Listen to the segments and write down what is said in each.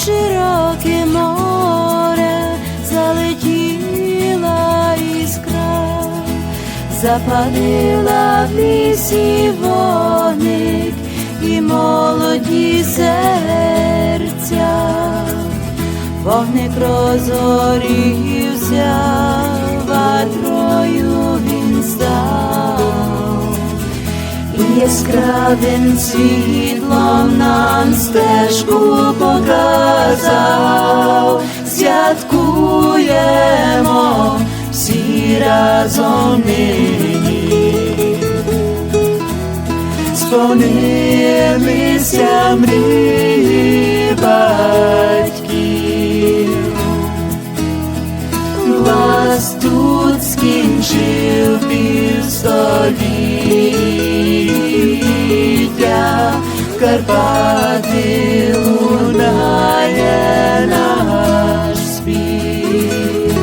високе море залетіла іскра, запалила в лісі вогник і молоді серця, вогник розгорівся, яскравим світлом нам стежку показав, святкуємо всі разом нині. Сповнилися мрії батьків. Вас тут скінчив півстоліття, Karpaty luna je náš zpív.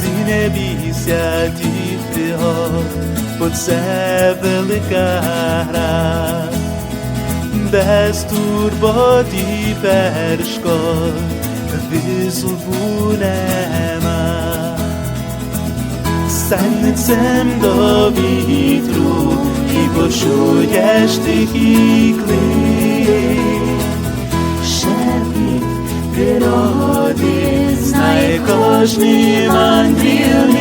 Ty nebíš, já ti přihod, pod se veliká hra. Bez turbotí perškod, výzvu nemá. Sen jsem doví, і почуєш тихий клик. Шепіт природи знає кожний мандрівник,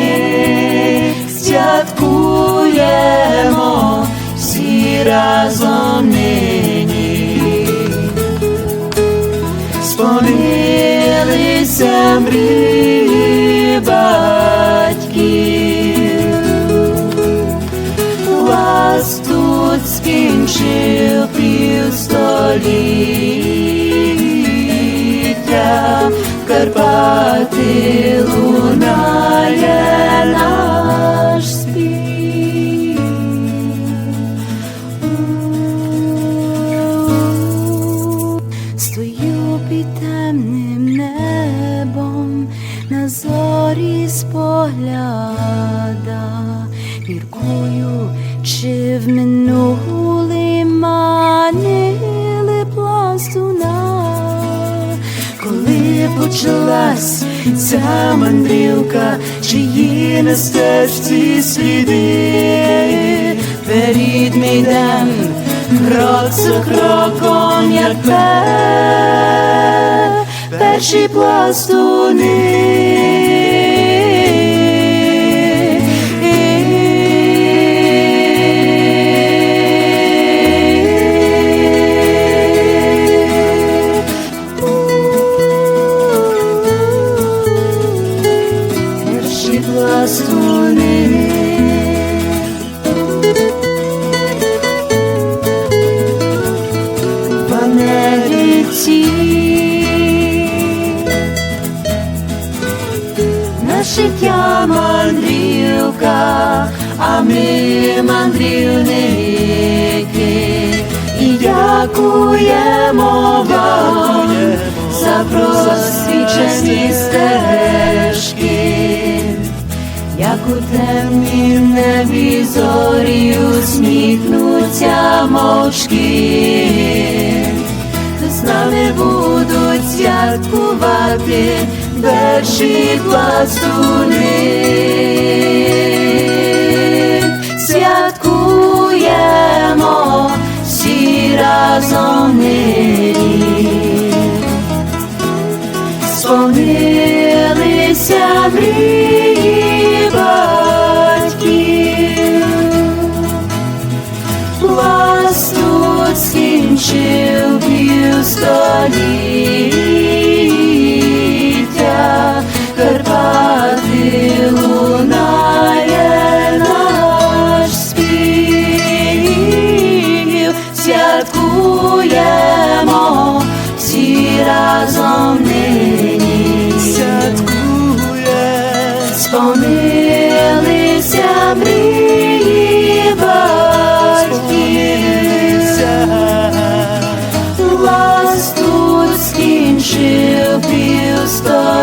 півстоліття, Карпати лунає наш спів. Стою під темним небом, на зорі спогляда, міркую, чи в минулий почалась ця мандрівка, чиї на стежці сліди, перед мій йдем, крок за кроком, як пер, перші пластуни. Життя мандрівка, а ми мандрівники. І дякуємо вам за просвічені стежки. Як у темнім небі зорі усміхнуться мовчки, з нами будуть святкувати перші пластуни. Святкуємо всі разом нині. Сповнилися мрії півстоліття,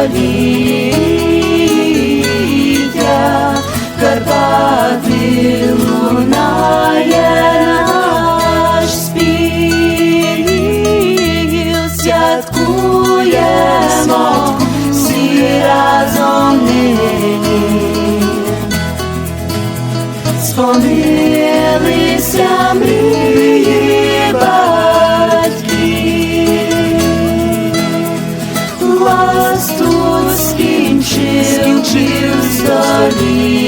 століття Карпати лунає наш спів, святкуємо всі разом нині. Спомні me.